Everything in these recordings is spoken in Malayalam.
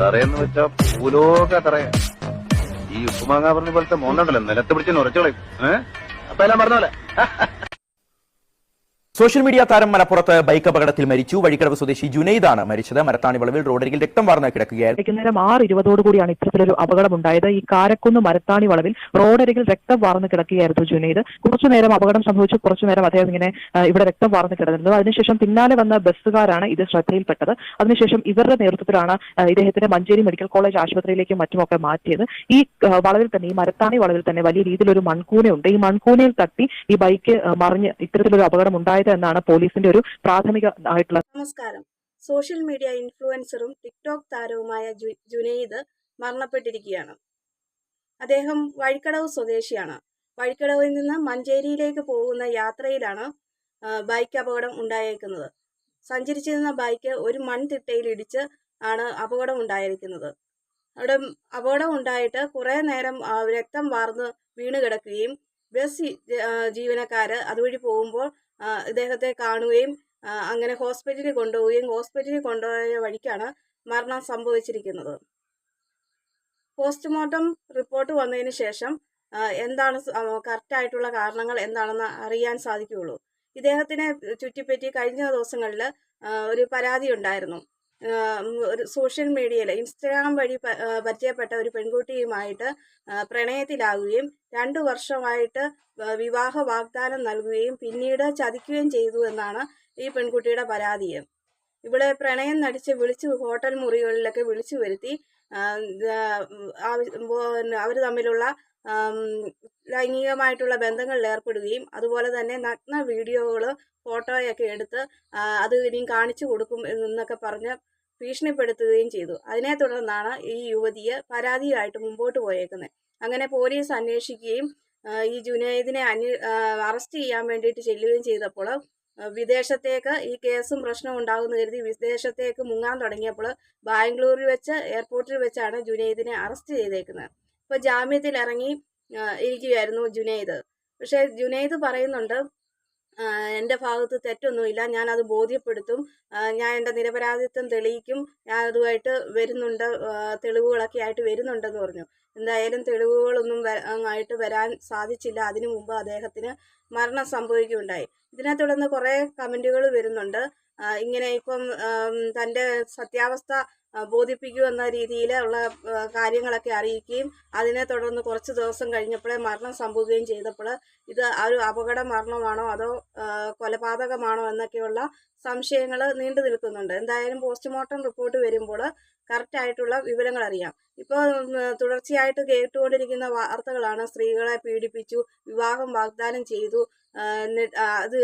തറയെന്ന് വെച്ചാ ഭൂലോക തറയ ഈ ഉപ്പുമാങ്ങ പറഞ്ഞ പോലത്തെ മോന്നുണ്ടല്ലോ നിലത്ത് പിടിച്ച് ഉറച്ചോളയും ഏഹ് അപ്പൊ എല്ലാം പറഞ്ഞ സോഷ്യൽ മീഡിയ താരം മലപ്പുറത്ത് ബൈക്ക് അപകടത്തിൽ മരിച്ചു. വഴിക്കടവ് സ്വദേശി ജുനൈദാണ് മരിച്ചത്. മരത്താണി വളവിൽ റോഡരികിൽ രക്തം വാർന്ന് കിടക്കുകയായിരുന്നു. വൈകുന്നേരം ആറ് ഇരുപതോടു കൂടിയാണ് ഇത്തരത്തിലൊരു അപകടമുണ്ടായത്. ഈ കാരക്കുന്ന് മരത്താണി വളവിൽ റോഡരികിൽ രക്തം വാർന്ന് കിടക്കുകയായിരുന്നു ജുനൈദ്. കുറച്ചു നേരം അപകടം സംഭവിച്ചു. കുറച്ചു നേരം അദ്ദേഹം ഇങ്ങനെ ഇവിടെ രക്തം വാർന്ന് കിടന്നിരുന്നു. അതിനുശേഷം പിന്നാലെ വന്ന ബസ്സുകാരാണ് ഇത് ശ്രദ്ധയിൽപ്പെട്ടത്. അതിനുശേഷം ഇവരുടെ നേതൃത്വത്തിലാണ് ഇദ്ദേഹത്തിന്റെ മഞ്ചേരി മെഡിക്കൽ കോളേജ് ആശുപത്രിയിലേക്കും മറ്റുമൊക്കെ മാറ്റിയത്. ഈ വളവിൽ തന്നെ ഈ മരത്താണി വളവിൽ തന്നെ വലിയ രീതിയിലൊരു മൺകൂനയുണ്ട്. ഈ മൺകൂനയിൽ തട്ടി ഈ ബൈക്ക് മറിഞ്ഞ് ഇത്തരത്തിലൊരു അപകടം ഉണ്ടായത് എന്നാണ് പോലീസിന്റെ ഒരു പ്രാഥമിക ആയിട്ടുള്ള നമസ്കാരം. സോഷ്യൽ മീഡിയ ഇൻഫ്ലുവൻസറും ടിക്ടോക്ക് താരവുമായ ജുനൈദ് മരണപ്പെട്ടിരിക്കുകയാണ്. അദ്ദേഹം വഴിക്കടവ് സ്വദേശിയാണ്. വഴിക്കടവിൽ നിന്ന് മഞ്ചേരിയിലേക്ക് പോകുന്ന യാത്രയിലാണ് ബൈക്ക് അപകടം ഉണ്ടായേക്കുന്നത്. സഞ്ചരിച്ചിരുന്ന ബൈക്ക് ഒരു മൺതിട്ടയിൽ ഇടിച്ച് ആണ് അപകടം ഉണ്ടായിരിക്കുന്നത്. അവിടെ അപകടം ഉണ്ടായിട്ട് കുറേ നേരം രക്തം വാർന്ന് വീണ് കിടക്കുകയും ബസ് ജീവനക്കാര് അതുവഴി പോകുമ്പോൾ ഇദ്ദേഹത്തെ കാണുകയും അങ്ങനെ ഹോസ്പിറ്റലിൽ കൊണ്ടുപോവുകയും ഹോസ്പിറ്റലിൽ കൊണ്ടുപോയ വഴിക്കാണ് മരണം സംഭവിച്ചിരിക്കുന്നത്. പോസ്റ്റ്മോർട്ടം റിപ്പോർട്ട് വന്നതിന് ശേഷം എന്താണ് കറക്റ്റായിട്ടുള്ള കാരണങ്ങൾ എന്താണെന്ന് അറിയാൻ സാധിക്കുകയുള്ളൂ. ഇദ്ദേഹത്തിനെ ചുറ്റിപ്പറ്റി കഴിഞ്ഞ ദിവസങ്ങളിൽ ഒരു പരാതി ഉണ്ടായിരുന്നു. ഒരു സോഷ്യൽ മീഡിയയിൽ ഇൻസ്റ്റഗ്രാം വഴി പരിചയപ്പെട്ട ഒരു പെൺകുട്ടിയുമായിട്ട് പ്രണയത്തിലാകുകയും രണ്ടു വർഷമായിട്ട് വിവാഹ വാഗ്ദാനം നൽകുകയും പിന്നീട് ചതിക്കുകയും ചെയ്തു എന്നാണ് ഈ പെൺകുട്ടിയുടെ പരാതി. ഇവിടെ പ്രണയം നടിച്ച് വിളിച്ചു ഹോട്ടൽ മുറികളിലൊക്കെ വിളിച്ചു വരുത്തി അവർ തമ്മിലുള്ള ലൈംഗികമായിട്ടുള്ള ബന്ധങ്ങളിൽ ഏർപ്പെടുകയും അതുപോലെ തന്നെ നഗ്ന വീഡിയോകൾ ഫോട്ടോയൊക്കെ എടുത്ത് അത് ഇനിയും കാണിച്ചു കൊടുക്കും എന്നൊക്കെ പറഞ്ഞ് ഭീഷണിപ്പെടുത്തുകയും ചെയ്തു. അതിനെ തുടർന്നാണ് ഈ യുവതിയെ പരാതിയായിട്ട് മുമ്പോട്ട് പോയേക്കുന്നത് അങ്ങനെ പോലീസ് അന്വേഷിക്കുകയും ഈ ജുനൈദിനെ അന്വേ അറസ്റ്റ് ചെയ്യാൻ വേണ്ടിയിട്ട് ചെല്ലുകയും ചെയ്തപ്പോൾ വിദേശത്തേക്ക് ഈ കേസും പ്രശ്നവും ഉണ്ടാകുന്ന കരുതി വിദേശത്തേക്ക് മുങ്ങാൻ തുടങ്ങിയപ്പോൾ ബാംഗ്ലൂരിൽ വെച്ച് എയർപോർട്ടിൽ വെച്ചാണ് ജുനൈദിനെ അറസ്റ്റ് ചെയ്തേക്കുന്നത് ഇപ്പോൾ ജാമ്യത്തിൽ ഇറങ്ങി ഇരിക്കുകയായിരുന്നു ജുനൈദ്. പക്ഷേ ജുനൈദ് പറയുന്നുണ്ട് എന്റെ ഭാഗത്ത് തെറ്റൊന്നുമില്ല ഞാൻ അത് ബോധ്യപ്പെടുത്തും ഞാൻ എന്റെ നിരപരാധിത്വം തെളിയിക്കും ഞാൻ അതുമായിട്ട് വരുന്നുണ്ട് തെളിവുകളൊക്കെ ആയിട്ട് വരുന്നുണ്ടെന്ന് പറഞ്ഞു. എന്തായാലും തെളിവുകളൊന്നും ആയിട്ട് വരാൻ സാധിച്ചില്ല. അതിനു മുമ്പ് അദ്ദേഹത്തിന് മരണം സംഭവിക്കുകയുണ്ടായി. ഇതിനെ തുടർന്ന് കുറേ കമന്റുകൾ വരുന്നുണ്ട്. ഇങ്ങനെ ഇപ്പം തന്റെ സത്യാവസ്ഥ ബോധിപ്പിക്കൂ എന്ന രീതിയിൽ ഉള്ള കാര്യങ്ങളൊക്കെ അറിയിക്കുകയും അതിനെ തുടർന്ന് കുറച്ച് ദിവസം കഴിഞ്ഞപ്പോഴേ മരണം സംഭവിക്കുകയും ചെയ്തപ്പോൾ ഇത് ഒരു അപകട മരണമാണോ അതോ കൊലപാതകമാണോ എന്നൊക്കെയുള്ള സംശയങ്ങൾ നീണ്ടു നിൽക്കുന്നുണ്ട്. എന്തായാലും പോസ്റ്റ്മോർട്ടം റിപ്പോർട്ട് വരുമ്പോൾ കറക്റ്റായിട്ടുള്ള വിവരങ്ങൾ അറിയാം. ഇപ്പോൾ തുടർച്ചയായിട്ട് കേട്ടുകൊണ്ടിരിക്കുന്ന വാർത്തകളാണ് സ്ത്രീകളെ പീഡിപ്പിച്ചു വിവാഹം വാഗ്ദാനം ചെയ്തു അത്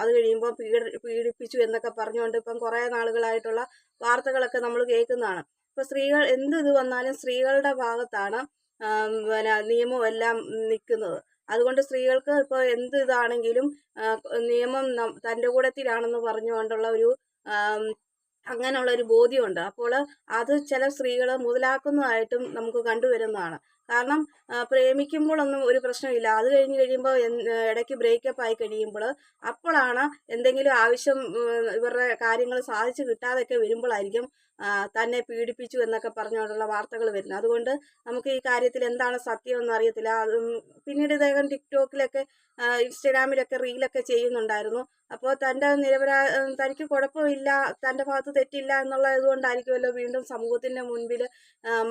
അത് കഴിയുമ്പോൾ പീഡ പീഡിപ്പിച്ചു എന്നൊക്കെ പറഞ്ഞുകൊണ്ട് ഇപ്പം കുറേ നാളുകളായിട്ടുള്ള വാർത്തകളൊക്കെ നമ്മൾ കേൾക്കുന്നതാണ് ഇപ്പൊ സ്ത്രീകൾ എന്ത് ഇത് വന്നാലും സ്ത്രീകളുടെ ഭാഗത്താണ് പിന്നെ നിയമം എല്ലാം നിൽക്കുന്നത്. അതുകൊണ്ട് സ്ത്രീകൾക്ക് ഇപ്പോൾ എന്ത് ഇതാണെങ്കിലും നിയമം തന്റെ കൂടത്തിലാണെന്ന് പറഞ്ഞുകൊണ്ടുള്ള ഒരു അങ്ങനെയുള്ള ഒരു ബോധ്യമുണ്ട്. അപ്പോൾ അത് ചില സ്ത്രീകൾ മുതലാക്കുന്നതായിട്ടും നമുക്ക് കണ്ടുവരുന്നതാണ്. കാരണം പ്രേമിക്കുമ്പോഴൊന്നും ഒരു പ്രശ്നമില്ല. അത് കഴിഞ്ഞ് കഴിയുമ്പോൾ ഇടയ്ക്ക് ബ്രേക്കപ്പ് ആയി കഴിയുമ്പോൾ അപ്പോഴാണ് എന്തെങ്കിലും ആവശ്യം ഇവരുടെ കാര്യങ്ങൾ സാധിച്ചു കിട്ടാതൊക്കെ വരുമ്പോഴായിരിക്കും തന്നെ പീഡിപ്പിച്ചു എന്നൊക്കെ പറഞ്ഞുകൊണ്ടുള്ള വാർത്തകൾ വരുന്നത്. അതുകൊണ്ട് നമുക്ക് ഈ കാര്യത്തിൽ എന്താണ് സത്യം എന്ന് അറിയത്തില്ല പിന്നീട് ഇദ്ദേഹം ടിക്ടോക്കിലൊക്കെ ഇൻസ്റ്റഗ്രാമിലൊക്കെ റീലൊക്കെ ചെയ്യുന്നുണ്ടായിരുന്നു. അപ്പോൾ തന്റെ നിരപരാ തനിക്ക് കുഴപ്പമില്ല തന്റെ ഭാഗത്ത് തെറ്റില്ല എന്നുള്ള ഇതുകൊണ്ടായിരിക്കുമല്ലോ വീണ്ടും സമൂഹത്തിന്റെ മുൻപിൽ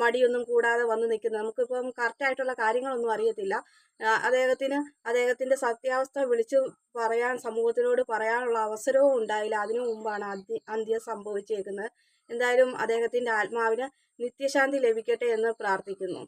മടിയൊന്നും കൂടാതെ വന്ന് നിൽക്കുന്നത്. നമുക്കിപ്പം കറക്റ്റായിട്ടുള്ള കാര്യങ്ങളൊന്നും അറിയത്തില്ല. അദ്ദേഹത്തിന് അദ്ദേഹത്തിന്റെ സത്യാവസ്ഥ വിളിച്ചു പറയാൻ സമൂഹത്തിനോട് പറയാനുള്ള അവസരവും ഉണ്ടായില്ല. അതിനു മുമ്പാണ് അന്ത്യ അന്ത്യം സംഭവിച്ചേക്കുന്നത്. എന്തായാലും അദ്ദേഹത്തിന്റെ ആത്മാവിന് നിത്യശാന്തി ലഭിക്കട്ടെ എന്ന് പ്രാർത്ഥിക്കുന്നു.